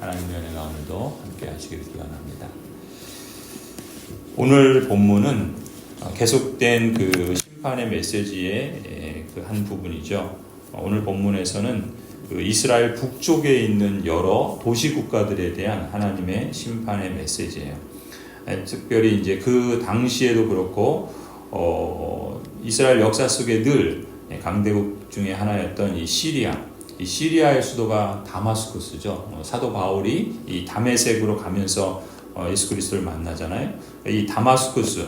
하나님의 은혜가 오늘도 함께 하시기를 기원합니다. 오늘 본문은 어, 계속된 그 심판의 메시지의 그 한 부분이죠. 어, 오늘 본문에서는 그 이스라엘 북쪽에 있는 여러 도시 국가들에 대한 하나님의 심판의 메시지예요. 에, 특별히 이제 그 당시에도 그렇고 어, 이스라엘 역사 속에 늘 강대국 중에 하나였던 이 시리아, 이 시리아의 수도가 다마스쿠스죠. 어, 사도 바울이 이 다메섹으로 가면서 어, 예수 그리스도를 만나잖아요. 이 다마스쿠스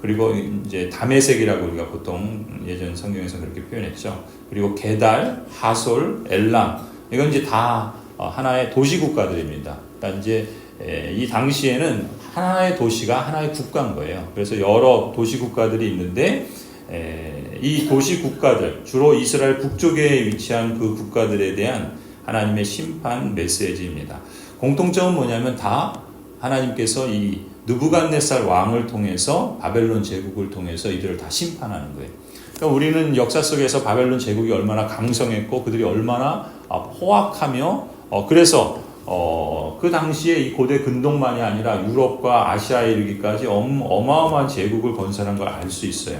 그리고 이제 다메섹이라고 우리가 보통 예전 성경에서 그렇게 표현했죠. 그리고 게달, 하솔, 엘람 이건 이제 다 어, 하나의 도시 국가들입니다. 그러니까 이제 에, 이 당시에는 하나의 도시가 하나의 국가인 거예요. 그래서 여러 도시 국가들이 있는데 에, 이 도시 국가들 주로 이스라엘 북쪽에 위치한 그 국가들에 대한 하나님의 심판 메시지입니다. 공통점은 뭐냐면 다 하나님께서 이 느부갓네살 왕을 통해서 바벨론 제국을 통해서 이들을 다 심판하는 거예요. 그러니까 우리는 역사 속에서 바벨론 제국이 얼마나 강성했고 그들이 얼마나 아, 포악하며 어, 그래서 어, 그 당시에 이 고대 근동만이 아니라 유럽과 아시아에 이르기까지 엄, 어마어마한 제국을 건설한 걸 알 수 있어요.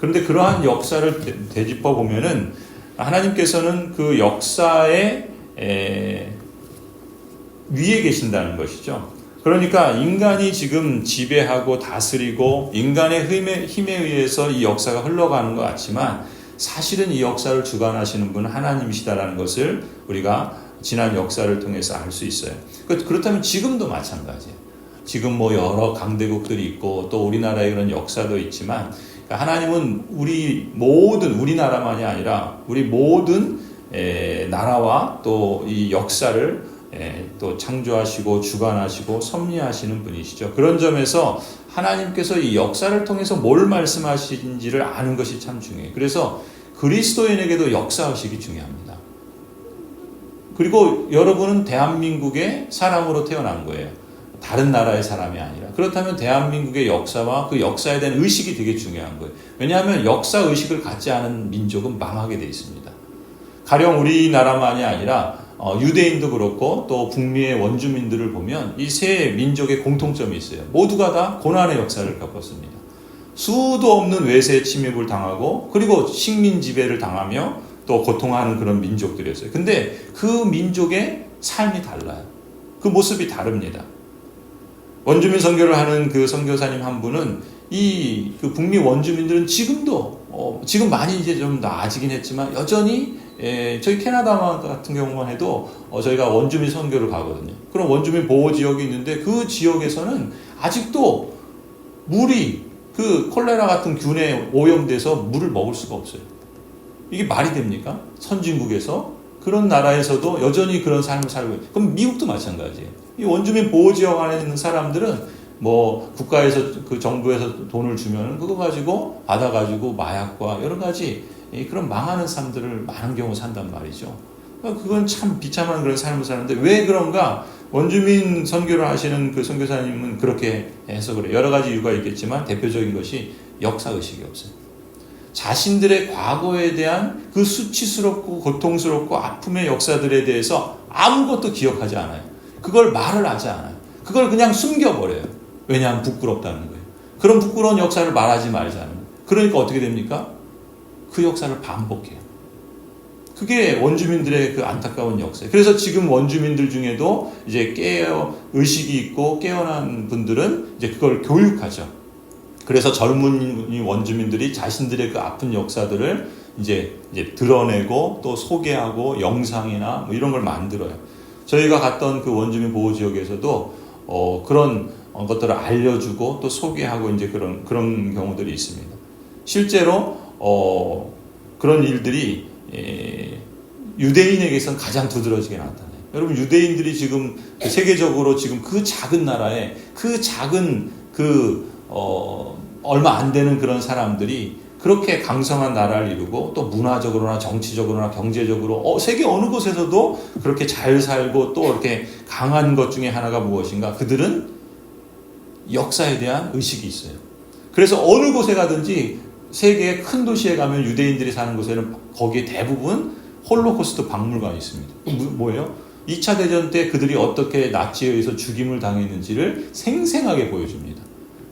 그런데 그러한 역사를 되, 되짚어 보면은 하나님께서는 그 역사의 에, 위에 계신다는 것이죠. 그러니까 인간이 지금 지배하고 다스리고 인간의 힘에, 힘에 의해서 이 역사가 흘러가는 것 같지만 사실은 이 역사를 주관하시는 분은 하나님이시다라는 것을 우리가 지난 역사를 통해서 알 수 있어요. 그- 그렇다면 지금도 마찬가지예요. 지금 뭐 여러 강대국들이 있고 또 우리나라의 그런 역사도 있지만 하나님은 우리 모든 우리나라만이 아니라 우리 모든 에, 나라와 또 이 역사를 에, 또 창조하시고 주관하시고 섭리하시는 분이시죠. 그런 점에서 하나님께서 이 역사를 통해서 뭘 말씀하시는지를 아는 것이 참 중요해요. 그래서 그리스도인에게도 역사 의식이 중요합니다. 그리고 여러분은 대한민국의 사람으로 태어난 거예요. 다른 나라의 사람이 아니라. 그렇다면 대한민국의 역사와 그 역사에 대한 의식이 되게 중요한 거예요. 왜냐하면 역사 의식을 갖지 않은 민족은 망하게 돼 있습니다. 가령 우리나라만이 아니라 어, 유대인도 그렇고 또 북미의 원주민들을 보면 이 세 민족의 공통점이 있어요. 모두가 다 고난의 역사를 겪었습니다. 수도 없는 외세 침입을 당하고 그리고 식민 지배를 당하며 또 고통하는 그런 민족들이었어요. 근데 그 민족의 삶이 달라요. 그 모습이 다릅니다. 원주민 선교를 하는 그 선교사님 한 분은 이 그 북미 원주민들은 지금도 어, 지금 많이 이제 좀 나아지긴 했지만 여전히 에, 저희 캐나다 같은 경우만 해도 어, 저희가 원주민 선교를 가거든요. 그럼 원주민 보호 지역이 있는데 그 지역에서는 아직도 물이 그 콜레라 같은 균에 오염돼서 물을 먹을 수가 없어요. 이게 말이 됩니까? 선진국에서 그런 나라에서도 여전히 그런 삶을 살고 있어요. 그럼 미국도 마찬가지예요. 이 원주민 보호 지역 안에 있는 사람들은 뭐 국가에서 그 정부에서 돈을 주면 그거 가지고 받아 가지고 마약과 여러 가지 이 그런 망하는 삶들을 많은 경우 산단 말이죠. 그러니까 그건 참 비참한 그런 삶을 사는데 왜 그런가? 원주민 선교를 하시는 그 선교사님은 그렇게 해석을 해요. 여러 가지 이유가 있겠지만 대표적인 것이 역사 의식이 없어요. 자신들의 과거에 대한 그 수치스럽고 고통스럽고 아픔의 역사들에 대해서 아무것도 기억하지 않아요. 그걸 말을 하지 않아요. 그걸 그냥 숨겨버려요. 왜냐하면 부끄럽다는 거예요. 그런 부끄러운 역사를 말하지 말자는 거예요. 그러니까 어떻게 됩니까? 그 역사를 반복해요. 그게 원주민들의 그 안타까운 역사예요. 그래서 지금 원주민들 중에도 이제 깨어 의식이 있고 깨어난 분들은 이제 그걸 교육하죠. 그래서 젊은 원주민들이 자신들의 그 아픈 역사들을 이제 이제 드러내고 또 소개하고 영상이나 뭐 이런 걸 만들어요. 저희가 갔던 그 원주민 보호 지역에서도 어 그런 것들을 알려주고 또 소개하고 이제 그런 그런 경우들이 있습니다. 실제로 어 그런 일들이 에, 유대인에게서는 가장 두드러지게 나타나요. 여러분 유대인들이 지금 세계적으로 지금 그 작은 나라에 그 작은 그 어, 얼마 안 되는 그런 사람들이 그렇게 강성한 나라를 이루고 또 문화적으로나 정치적으로나 경제적으로 어, 세계 어느 곳에서도 그렇게 잘 살고 또 이렇게 강한 것 중에 하나가 무엇인가? 그들은 역사에 대한 의식이 있어요. 그래서 어느 곳에 가든지 세계의 큰 도시에 가면 유대인들이 사는 곳에는 거기에 대부분 홀로코스트 박물관이 있습니다. 뭐- 뭐예요? 2차 대전 때 그들이 어떻게 나치에 의해서 죽임을 당했는지를 생생하게 보여줍니다.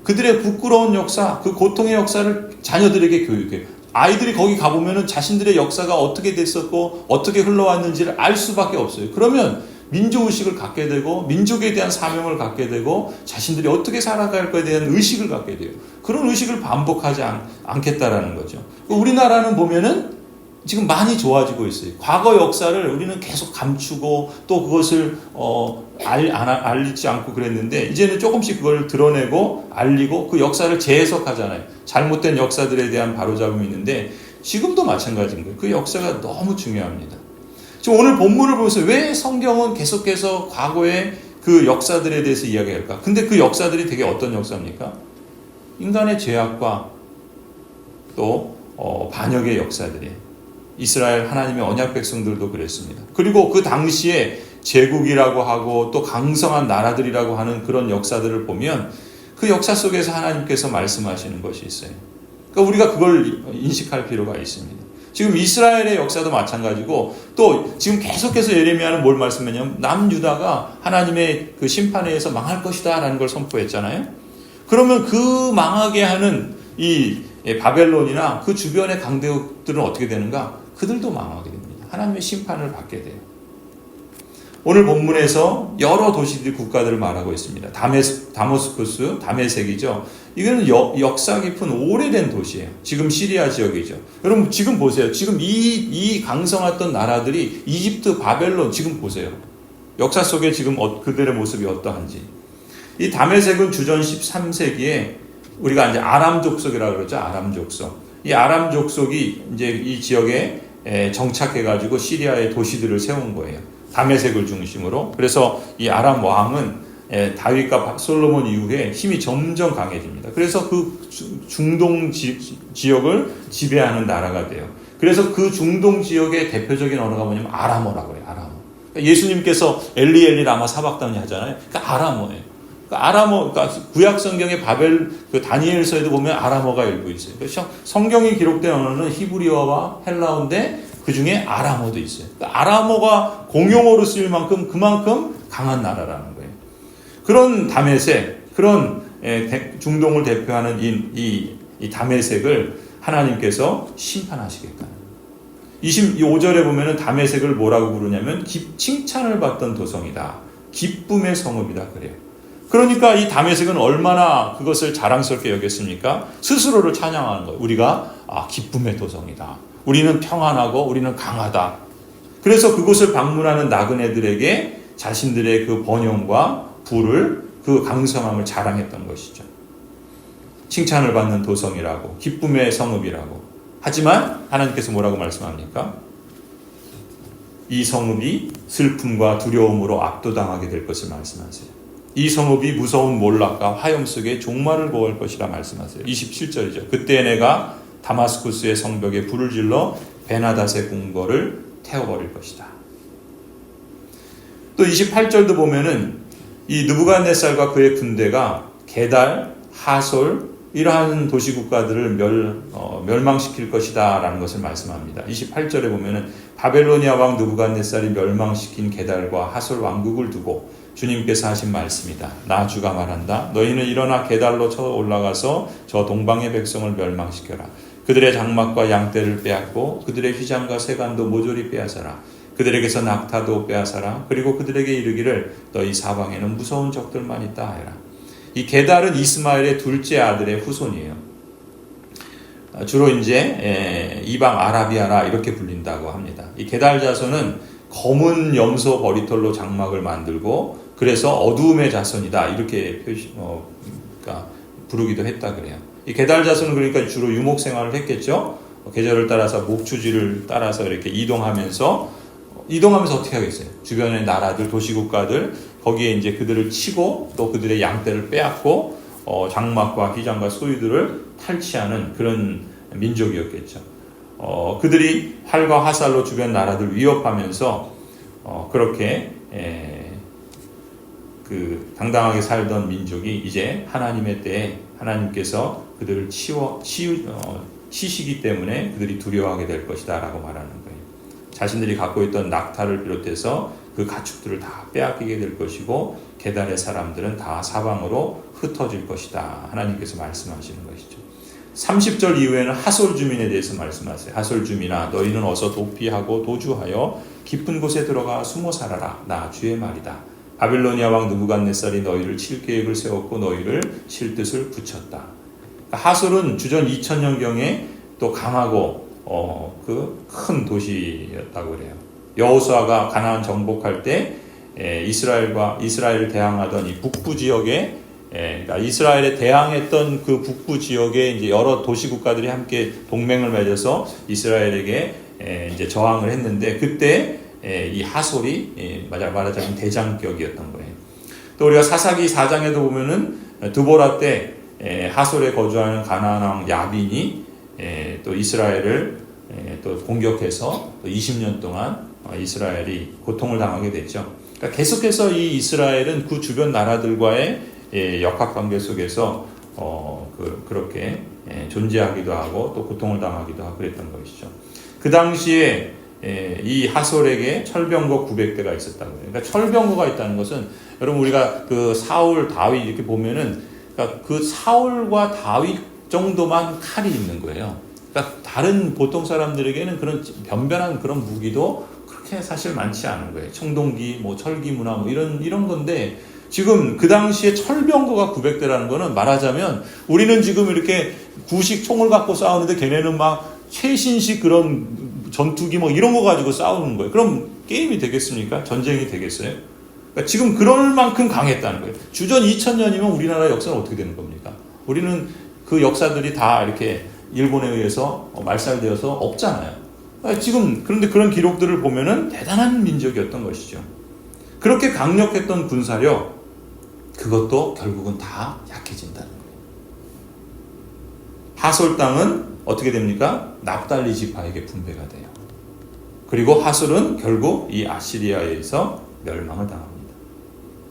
그들의 부끄러운 역사, 그 고통의 역사를 자녀들에게 교육해요. 아이들이 거기 가보면 자신들의 역사가 어떻게 됐었고 어떻게 흘러왔는지를 알 수밖에 없어요. 그러면 민족의식을 갖게 되고 민족에 대한 사명을 갖게 되고 자신들이 어떻게 살아갈 거에 대한 의식을 갖게 돼요. 그런 의식을 반복하지 않, 않겠다라는 거죠. 우리나라는 보면은 지금 많이 좋아지고 있어요. 과거 역사를 우리는 계속 감추고 또 그것을 어, 알, 안, 알리지 않고 그랬는데 이제는 조금씩 그걸 드러내고 알리고 그 역사를 재해석하잖아요. 잘못된 역사들에 대한 바로잡음이 있는데 지금도 마찬가지인 거예요. 그 역사가 너무 중요합니다. 지금 오늘 본문을 보면서 왜 성경은 계속해서 과거의 그 역사들에 대해서 이야기할까? 근데 그 역사들이 되게 어떤 역사입니까? 인간의 죄악과 또 어, 반역의 역사들이에요. 이스라엘 하나님의 언약 백성들도 그랬습니다. 그리고 그 당시에 제국이라고 하고 또 강성한 나라들이라고 하는 그런 역사들을 보면 그 역사 속에서 하나님께서 말씀하시는 것이 있어요. 그러니까 우리가 그걸 인식할 필요가 있습니다. 지금 이스라엘의 역사도 마찬가지고 또 지금 계속해서 예레미야는 뭘 말씀했냐면 남유다가 하나님의 그 심판에 의해서 망할 것이다 라는 걸 선포했잖아요. 그러면 그 망하게 하는 이 바벨론이나 그 주변의 강대국들은 어떻게 되는가? 그들도 망하게 됩니다. 하나님의 심판을 받게 돼요. 오늘 본문에서 여러 도시들이 국가들을 말하고 있습니다. 다메스, 다모스쿠스, 다메색이죠. 이거는 역, 역사 깊은 오래된 도시예요. 지금 시리아 지역이죠. 여러분 지금 보세요. 지금 이, 이 강성했던 나라들이 이집트, 바벨론 지금 보세요. 역사 속에 지금 어, 그들의 모습이 어떠한지. 이 다메색은 주전 13세기에 우리가 이제 아람 족속이라고 그러죠. 아람 족속. 이 아람 족속이 이제 이 지역에 정착해가지고 시리아의 도시들을 세운 거예요. 다메색을 중심으로. 그래서 이 아람 왕은 다윗과 솔로몬 이후에 힘이 점점 강해집니다. 그래서 그 중동 지, 역을 지배하는 나라가 돼요. 그래서 그 중동 지역의 대표적인 언어가 뭐냐면 아람어라고 해요. 아람어. 그러니까 예수님께서 엘리 엘리 라마 사박당이 하잖아요. 그러니까 아람어예요. 그러니까 아람어, 그러니까 구약 성경의 바벨 그 다니엘서에도 보면 아람어가 일부 있어요. 그래서 성경이 기록된 언어는 히브리어와 헬라어인데 그 중에 아람어도 있어요. 그러니까 아람어가 공용어로 쓰일 만큼 그만큼 강한 나라라는 거예요. 그런 다메색, 그런 중동을 대표하는 이, 이, 이 다메색을 하나님께서 심판하시겠다. 25절에 보면은 다메색을 뭐라고 부르냐면 칭찬을 받던 도성이다. 기쁨의 성읍이다 그래요. 그러니까 이 다메섹은 얼마나 그것을 자랑스럽게 여겼습니까? 스스로를 찬양하는 거예요. 우리가 아, 기쁨의 도성이다. 우리는 평안하고 우리는 강하다. 그래서 그곳을 방문하는 나그네들에게 자신들의 그 번영과 부를 그 강성함을 자랑했던 것이죠. 칭찬을 받는 도성이라고 기쁨의 성읍이라고. 하지만 하나님께서 뭐라고 말씀합니까? 이 성읍이 슬픔과 두려움으로 압도당하게 될 것을 말씀하세요. 이 성읍이 무서운 몰락과 화염 속에 종말을 보할 것이라 말씀하세요. 27절이죠. 그때 내가 다마스쿠스의 성벽에 불을 질러 베나닷의 궁궐을 태워버릴 것이다. 또 28절도 보면은 이 느부갓네살과 그의 군대가 게달, 하솔 이러한 도시 국가들을 멸, 어, 멸망시킬 것이다라는 것을 말씀합니다. 28절에 보면은 바벨로니아 왕 느부갓네살이 멸망시킨 게달과 하솔 왕국을 두고 주님께서 하신 말씀이다. 나 주가 말한다. 너희는 일어나 게달로 쳐 올라가서 저 동방의 백성을 멸망시켜라. 그들의 장막과 양떼를 빼앗고 그들의 휘장과 세간도 모조리 빼앗아라. 그들에게서 낙타도 빼앗아라. 그리고 그들에게 이르기를 너희 사방에는 무서운 적들만 있다 하여라. 이 게달은 이스마엘의 둘째 아들의 후손이에요. 주로 이제 이방 아라비아라 이렇게 불린다고 합니다. 이 게달 자손은 검은 염소 버리털로 장막을 만들고 그래서 어두움의 자손이다 이렇게 표시 어, 그러니까 부르기도 했다 그래요. 이 자손은 그러니까 주로 유목 생활을 했겠죠. 계절을 따라서 목추지를 따라서 이렇게 이동하면서 이동하면서 어떻게 하겠어요? 주변의 나라들, 도시 국가들 거기에 이제 그들을 치고 또 그들의 양떼를 빼앗고 어, 장막과 휘장과 소유들을 탈취하는 그런 민족이었겠죠. 어, 그들이 활과 화살로 주변 나라들 위협하면서 어, 그렇게 에, 그 당당하게 살던 민족이 이제 하나님의 때에 하나님께서 그들을 치워 치유 어, 치시기 때문에 그들이 두려워하게 될 것이다 라고 말하는 거예요. 자신들이 갖고 있던 낙타를 비롯해서 그 가축들을 다 빼앗기게 될 것이고 게달의 사람들은 다 사방으로 흩어질 것이다. 하나님께서 말씀하시는 것이죠. 30절 이후에는 하솔 주민에 대해서 말씀하세요. 하솔 주민아 너희는 어서 도피하고 도주하여 깊은 곳에 들어가 숨어 살아라. 나 주의 말이다. 바빌로니아 왕 느부갓네살이 너희를 칠 계획을 세웠고 너희를 칠 뜻을 붙였다. 하솔은 주전 2000년경에 또 강하고 어, 그 큰 도시였다고 그래요. 여호수아가 가나안 정복할 때 에, 이스라엘과 이스라엘을 대항하던 이 북부 지역에 에, 그러니까 이스라엘에 대항했던 그 북부 지역에 이제 여러 도시 국가들이 함께 동맹을 맺어서 이스라엘에게 에, 이제 저항을 했는데 그때 에, 이 하솔이 에, 말하자면 대장격이었던 거예요. 또 우리가 사사기 4장에도 보면은 드보라 때 에, 하솔에 거주하는 가나안 왕 야빈이 에, 또 이스라엘을 에, 또 공격해서 또 20년 동안 어, 이스라엘이 고통을 당하게 됐죠. 그러니까 계속해서 이 이스라엘은 그 주변 나라들과의 예, 역학 관계 속에서 어, 그, 그렇게 예, 존재하기도 하고 또 고통을 당하기도 하고 그랬던 것이죠. 그 당시에 예, 이 하솔에게 철병거 900대가 있었다고 해요. 그러니까 철병거가 있다는 것은 여러분 우리가 그 사울 다윗 이렇게 보면은 그러니까 그 사울과 다윗 정도만 칼이 있는 거예요. 그러니까 다른 보통 사람들에게는 그런 변변한 그런 무기도 그렇게 사실 많지 않은 거예요. 청동기, 뭐 철기 문화 뭐 이런 이런 건데 지금 그 당시에 철병거가 900대라는 거는 말하자면 우리는 지금 이렇게 구식 총을 갖고 싸우는데 걔네는 막 최신식 그런 전투기 뭐 이런 거 가지고 싸우는 거예요. 그럼 게임이 되겠습니까? 전쟁이 되겠어요? 그러니까 지금 그럴 만큼 강했다는 거예요. 주전 2000년이면 우리나라 역사는 어떻게 되는 겁니까? 우리는 그 역사들이 다 이렇게 일본에 의해서 말살되어서 없잖아요. 그러니까 지금 그런데 그런 기록들을 보면은 대단한 민족이었던 것이죠. 그렇게 강력했던 군사력 그것도 결국은 다 약해진다는 거예요. 하솔 땅은 어떻게 됩니까? 납달리 지파에게 분배가 돼요. 그리고 하솔은 결국 이 아시리아에서 멸망을 당합니다.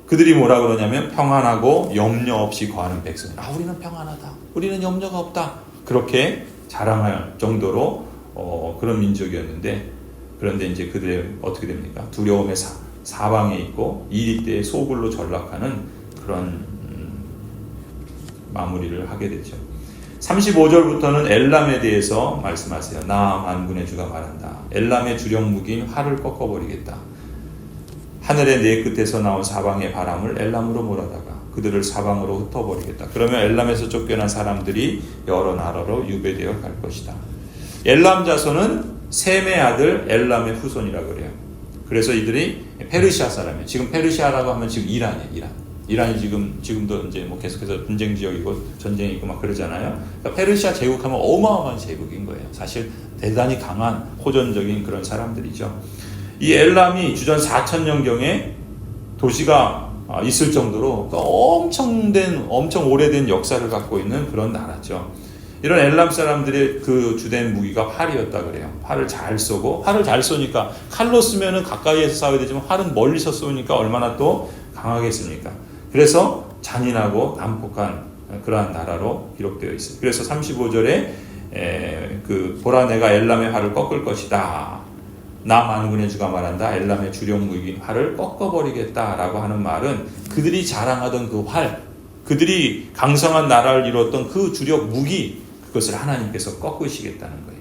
그들이 뭐라 그러냐면 평안하고 염려 없이 거하는 백성. 아, 우리는 평안하다. 우리는 염려가 없다. 그렇게 자랑할 정도로 어, 그런 민족이었는데 그런데 이제 그들 어떻게 됩니까? 두려움의 사, 사방에 있고 이리 때에 소굴로 전락하는 그런 음, 마무리를 하게 되죠. 35절부터는 엘람에 대해서 말씀하세요. 나 만군의 주가 말한다. 엘람의 주력 무기인 활을 꺾어버리겠다. 하늘의 네 끝에서 나온 사방의 바람을 엘람으로 몰아다가 그들을 사방으로 흩어버리겠다. 그러면 엘람에서 쫓겨난 사람들이 여러 나라로 유배되어 갈 것이다. 엘람 자손은 셈의 아들 엘람의 후손이라 그래요. 그래서 이들이 페르시아 사람이에요. 지금 페르시아라고 하면 지금 이란이에요. 이란. 이란이 지금 지금도 이제 뭐 계속해서 분쟁 지역이고 전쟁이 있고 막 그러잖아요. 그러니까 페르시아 제국하면 어마어마한 제국인 거예요. 사실 대단히 강한 호전적인 그런 사람들이죠. 이 엘람이 주전 4천년경에 도시가 있을 정도로 엄청 된 엄청 오래된 역사를 갖고 있는 그런 나라죠. 이런 엘람 사람들의 그 주된 무기가 활이었다 그래요. 활을 잘 쏘고 활을 잘 쏘니까 칼로 쓰면은 가까이에서 싸워야 되지만 활은 멀리서 쏘니까 얼마나 또 강하겠습니까? 그래서 잔인하고 난폭한 그러한 나라로 기록되어 있어요. 그래서 35절에 그 보라 내가 엘람의 활을 꺾을 것이다. 나 만군의 주가 말한다. 엘람의 주력 무기인 활을 꺾어버리겠다라고 하는 말은 그들이 자랑하던 그 활, 그들이 강성한 나라를 이루었던 그 주력 무기, 그것을 하나님께서 꺾으시겠다는 거예요.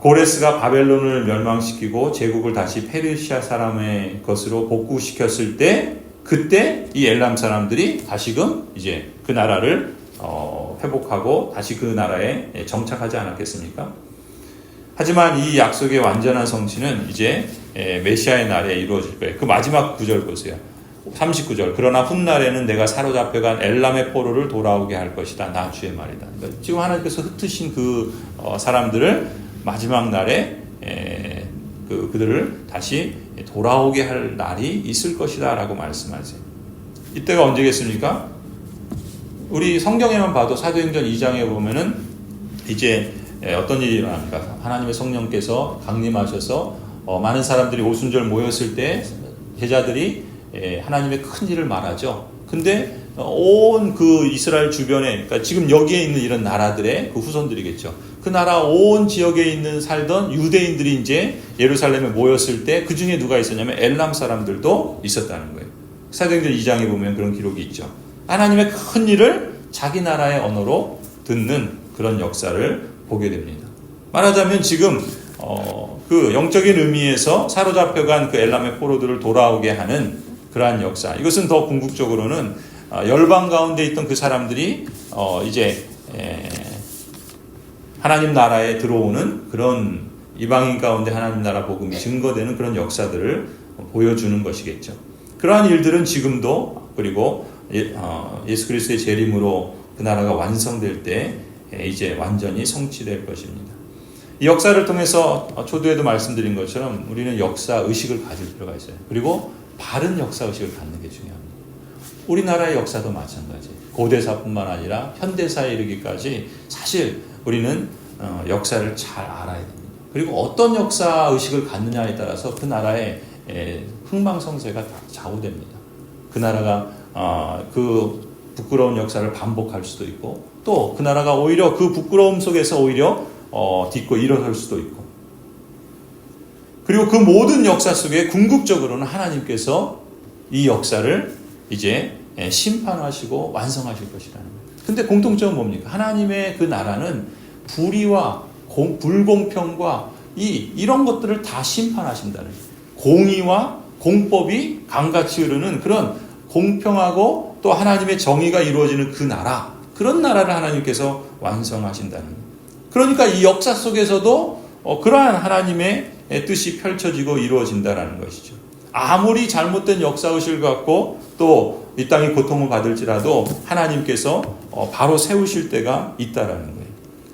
고레스가 바벨론을 멸망시키고 제국을 다시 페르시아 사람의 것으로 복구시켰을 때 그때 이 엘람 사람들이 다시금 이제 그 나라를 어, 회복하고 다시 그 나라에 정착하지 않았겠습니까? 하지만 이 약속의 완전한 성취는 이제 메시아의 날에 이루어질 거예요. 그 마지막 구절 보세요. 39절. 그러나 훗날에는 내가 사로잡혀간 엘람의 포로를 돌아오게 할 것이다. 나 주의 말이다. 그러니까 지금 하나님께서 흩으신 그 어, 사람들을 마지막 날에 그 그들을 다시 돌아오게 할 날이 있을 것이다라고 말씀하세요. 이때가 언제겠습니까? 우리 성경에만 봐도 사도행전 2장에 보면은 이제 어떤 일이 일어납니까? 하나님의 성령께서 강림하셔서 어, 많은 사람들이 오순절 모였을 때 제자들이 하나님의 큰 일을 말하죠. 근데 온 그 이스라엘 주변에, 그러니까 지금 여기에 있는 이런 나라들의 그 후손들이겠죠. 그 나라 온 지역에 있는 살던 유대인들이 이제 예루살렘에 모였을 때 그 중에 누가 있었냐면 엘람 사람들도 있었다는 거예요. 사도행전 2장에 보면 그런 기록이 있죠. 하나님의 큰 일을 자기 나라의 언어로 듣는 그런 역사를 보게 됩니다. 말하자면 지금 어, 그 영적인 의미에서 사로잡혀간 그 엘람의 포로들을 돌아오게 하는 그러한 역사. 이것은 더 궁극적으로는 어, 열방 가운데 있던 그 사람들이 어, 이제 에, 하나님 나라에 들어오는 그런 이방인 가운데 하나님 나라 복음이 증거되는 그런 역사들을 보여주는 것이겠죠. 그러한 일들은 지금도 그리고 예, 어, 예수 그리스도의 재림으로 그 나라가 완성될 때 에, 이제 완전히 성취될 것입니다. 이 역사를 통해서 초두에도 말씀드린 것처럼 우리는 역사 의식을 가질 필요가 있어요. 그리고 바른 역사 의식을 갖는 게 중요합니다. 우리나라의 역사도 마찬가지. 고대사뿐만 아니라 현대사에 이르기까지 사실 우리는 어, 역사를 잘 알아야 됩니다. 그리고 어떤 역사 의식을 갖느냐에 따라서 그 나라의 에, 흥망성쇠가 다 좌우됩니다. 그 나라가 어, 그 부끄러운 역사를 반복할 수도 있고 또 그 나라가 오히려 그 부끄러움 속에서 오히려 어, 딛고 일어설 수도 있고 그리고 그 모든 역사 속에 궁극적으로는 하나님께서 이 역사를 이제 예, 심판하시고 완성하실 것이라는 거예요. 근데 공통점은 뭡니까? 하나님의 그 나라는 불의와 공, 불공평과 이 이런 것들을 다 심판하신다는 거예요. 공의와 공법이 강같이 흐르는 그런 공평하고 또 하나님의 정의가 이루어지는 그 나라 그런 나라를 하나님께서 완성하신다는. 그러니까 이 역사 속에서도 어, 그러한 하나님의 뜻이 펼쳐지고 이루어진다라는 것이죠. 아무리 잘못된 역사의식을 갖고 또 이 땅이 고통을 받을지라도 하나님께서 어, 바로 세우실 때가 있다라는 거예요.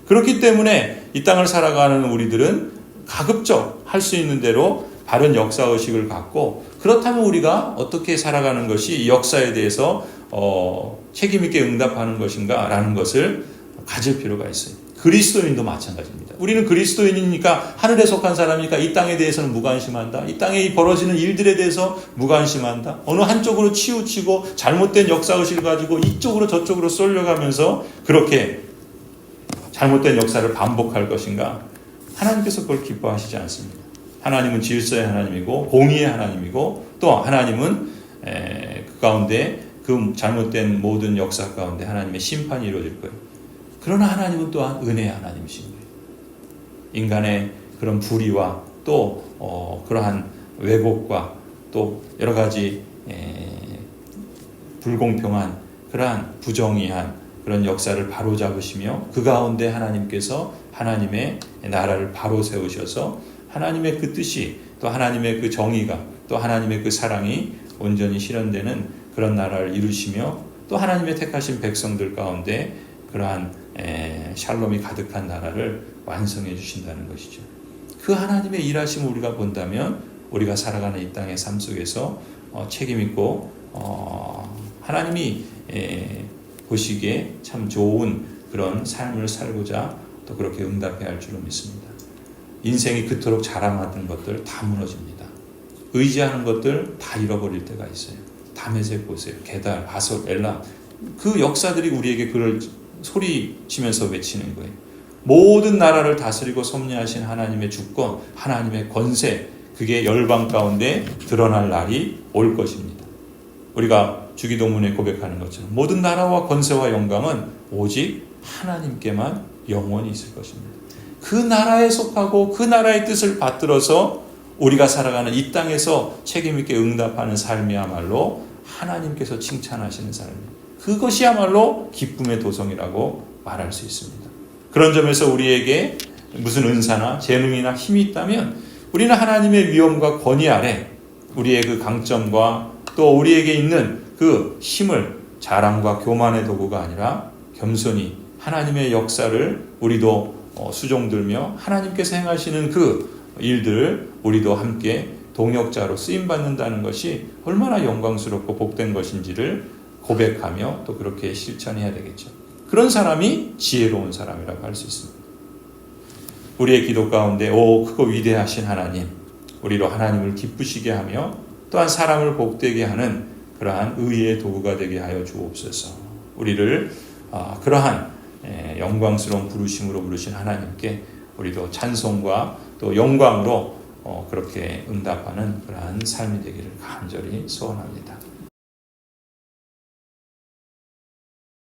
그렇기 때문에 이 땅을 살아가는 우리들은 가급적 할 수 있는 대로 바른 역사의식을 갖고 그렇다면 우리가 어떻게 살아가는 것이 이 역사에 대해서 어, 책임 있게 응답하는 것인가라는 것을 가질 필요가 있어요. 그리스도인도 마찬가지입니다. 우리는 그리스도인이니까 하늘에 속한 사람이니까 이 땅에 대해서는 무관심한다. 이 땅에 벌어지는 일들에 대해서 무관심한다. 어느 한쪽으로 치우치고 잘못된 역사의식을 가지고 이쪽으로 저쪽으로 쏠려가면서 그렇게 잘못된 역사를 반복할 것인가? 하나님께서 그걸 기뻐하시지 않습니다. 하나님은 질서의 하나님이고 공의의 하나님이고 또 하나님은 그 가운데 그 잘못된 모든 역사 가운데 하나님의 심판이 이루어질 거예요. 그러나 하나님은 또한 은혜의 하나님이신 거예요. 인간의 그런 불의와 또 어, 그러한 왜곡과 또 여러 가지 에, 불공평한 그러한 부정의한 그런 역사를 바로 잡으시며 그 가운데 하나님께서 하나님의 나라를 바로 세우셔서 하나님의 그 뜻이 또 하나님의 그 정의가 또 하나님의 그 사랑이 온전히 실현되는 그런 나라를 이루시며 또 하나님의 택하신 백성들 가운데 그러한 에, 샬롬이 가득한 나라를 완성해 주신다는 것이죠. 그 하나님의 일하심을 우리가 본다면 우리가 살아가는 이 땅의 삶 속에서 어, 책임 있고 어, 하나님이 에, 보시기에 참 좋은 그런 삶을 살고자 또 그렇게 응답해야 할 줄로 믿습니다. 인생이 그토록 자랑하던 것들 다 무너집니다. 의지하는 것들 다 잃어버릴 때가 있어요. 담에색 보세요. 게달, 바솔, 엘라. 그 역사들이 우리에게 그걸 소리치면서 외치는 거예요. 모든 나라를 다스리고 섭리하신 하나님의 주권, 하나님의 권세, 그게 열방 가운데 드러날 날이 올 것입니다. 우리가 주기도문에 고백하는 것처럼 모든 나라와 권세와 영광은 오직 하나님께만 영원히 있을 것입니다. 그 나라에 속하고 그 나라의 뜻을 받들어서 우리가 살아가는 이 땅에서 책임있게 응답하는 삶이야말로 하나님께서 칭찬하시는 삶입니다. 그것이야말로 기쁨의 도성이라고 말할 수 있습니다. 그런 점에서 우리에게 무슨 은사나 재능이나 힘이 있다면 우리는 하나님의 위엄과 권위 아래 우리의 그 강점과 또 우리에게 있는 그 힘을 자랑과 교만의 도구가 아니라 겸손히 하나님의 역사를 우리도 어, 수종들며 하나님께서 행하시는 그 일들을 우리도 함께 동역자로 쓰임 받는다는 것이 얼마나 영광스럽고 복된 것인지를 고백하며 또 그렇게 실천해야 되겠죠. 그런 사람이 지혜로운 사람이라고 할 수 있습니다. 우리의 기도 가운데 오 크고 위대하신 하나님, 우리로 하나님을 기쁘시게 하며 또한 사람을 복되게 하는 그러한 의의 도구가 되게 하여 주옵소서. 우리를 아, 그러한 예, 영광스러운 부르심으로 부르신 하나님께 우리도 찬송과 또 영광으로 어, 그렇게 응답하는 그러한 삶이 되기를 간절히 소원합니다.